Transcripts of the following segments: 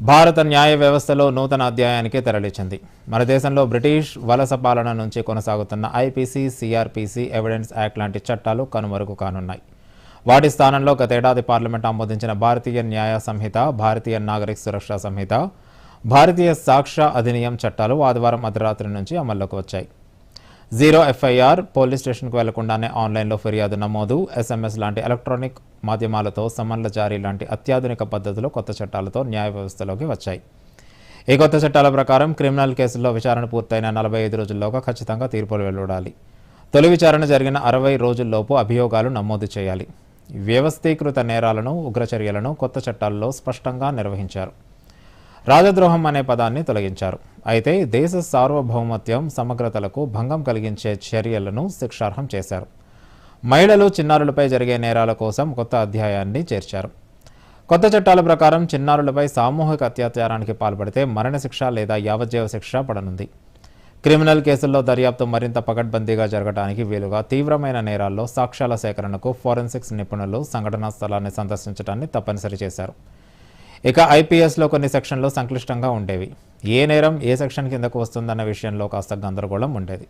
భారత న్యాయ వ్యవస్థలో నూతన అధ్యాయానికి తెరలిచ్చింది మన దేశంలో బ్రిటిష్ వలస పాలన నుంచి కొనసాగుతున్న ఐపీసీ సిఆర్పీసీ ఎవిడెన్స్ యాక్ట్ లాంటి చట్టాలు కనుమరుగు కానున్నాయి. వాటి స్థానంలో గతేడాది పార్లమెంట్ ఆమోదించిన భారతీయ న్యాయ సంహిత భారతీయ నాగరిక సురక్షా సంహిత భారతీయ సాక్ష్య అధినియం చట్టాలు ఆదివారం అర్ధరాత్రి నుంచి అమల్లోకి వచ్చాయి. జీరో ఎఫ్ఐఆర్ పోలీస్ స్టేషన్కు వెళ్ళకుండానే ఆన్లైన్లో ఫిర్యాదు నమోదు ఎస్ఎంఎస్ లాంటి ఎలక్ట్రానిక్ మాధ్యమాలతో సమన్ల జారీ లాంటి అత్యాధునిక పద్ధతులు కొత్త చట్టాలతో న్యాయ వ్యవస్థలోకి వచ్చాయి. ఈ కొత్త చట్టాల ప్రకారం క్రిమినల్ కేసుల్లో విచారణ పూర్తయిన నలభై ఐదు రోజుల్లోగా ఖచ్చితంగా తీర్పులు వెలువడాలి. తొలి విచారణ జరిగిన అరవై రోజుల్లోపు అభియోగాలు నమోదు చేయాలి. వ్యవస్థీకృత నేరాలను ఉగ్రచర్యలను కొత్త చట్టాల్లో స్పష్టంగా నిర్వహించారు. రాజద్రోహం అనే పదాన్ని తొలగించారు. అయితే దేశ సార్వభౌమత్యం సమగ్రతలకు భంగం కలిగించే చర్యలను శిక్షార్హం చేశారు. మహిళలు చిన్నారులపై జరిగే నేరాల కోసం కొత్త అధ్యాయాన్ని చేర్చారు. కొత్త చట్టాల ప్రకారం చిన్నారులపై సామూహిక అత్యాచారానికి పాల్పడితే మరణశిక్ష లేదా యావజ్జీవ శిక్ష పడనుంది. క్రిమినల్ కేసుల్లో దర్యాప్తు మరింత పకడ్బందీగా జరగడానికి వీలుగా తీవ్రమైన నేరాల్లో సాక్ష్యాల సేకరణకు ఫోరెన్సిక్స్ నిపుణులు సంఘటనా స్థలాన్ని సందర్శించడాన్ని తప్పనిసరి చేశారు. ఇక ఐపీఎస్లో కొన్ని సెక్షన్లు సంక్లిష్టంగా ఉండేవి. ఏ నేరం ఏ సెక్షన్ కిందకు వస్తుందన్న విషయంలో కాస్త గందరగోళం ఉండేది.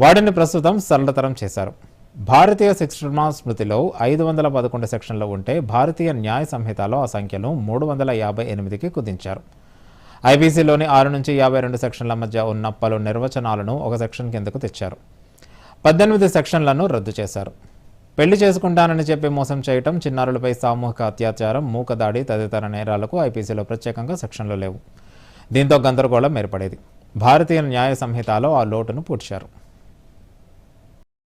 వాటిని ప్రస్తుతం సరళతరం చేశారు. భారతీయ శిక్షణ స్మృతిలో ఐదు వందల పదకొండు సెక్షన్లు ఉంటే భారతీయ న్యాయ సంహితలో ఆ సంఖ్యను మూడు వందల యాభై ఎనిమిదికి కుదించారు. ఐబీసీలోని ఆరు నుంచి యాభై రెండు సెక్షన్ల మధ్య ఉన్న పలు నిర్వచనాలను ఒక సెక్షన్ కిందకు తెచ్చారు. పద్దెనిమిది సెక్షన్లను రద్దు చేశారు. పెళ్ళి చేసుకుంటానని చెప్పి మోసం చేయటం చిన్నారులపై సామూహిక అత్యాచారం మూకదాడి తదితర నేరాలకు ఐపీసీలో ప్రత్యేకంగా సెక్షన్లు లేవు. దీంతో గందరగోళం ఏర్పడేది. భారతీయ న్యాయ సంహితలో ఆ లోటును పూడ్చారు.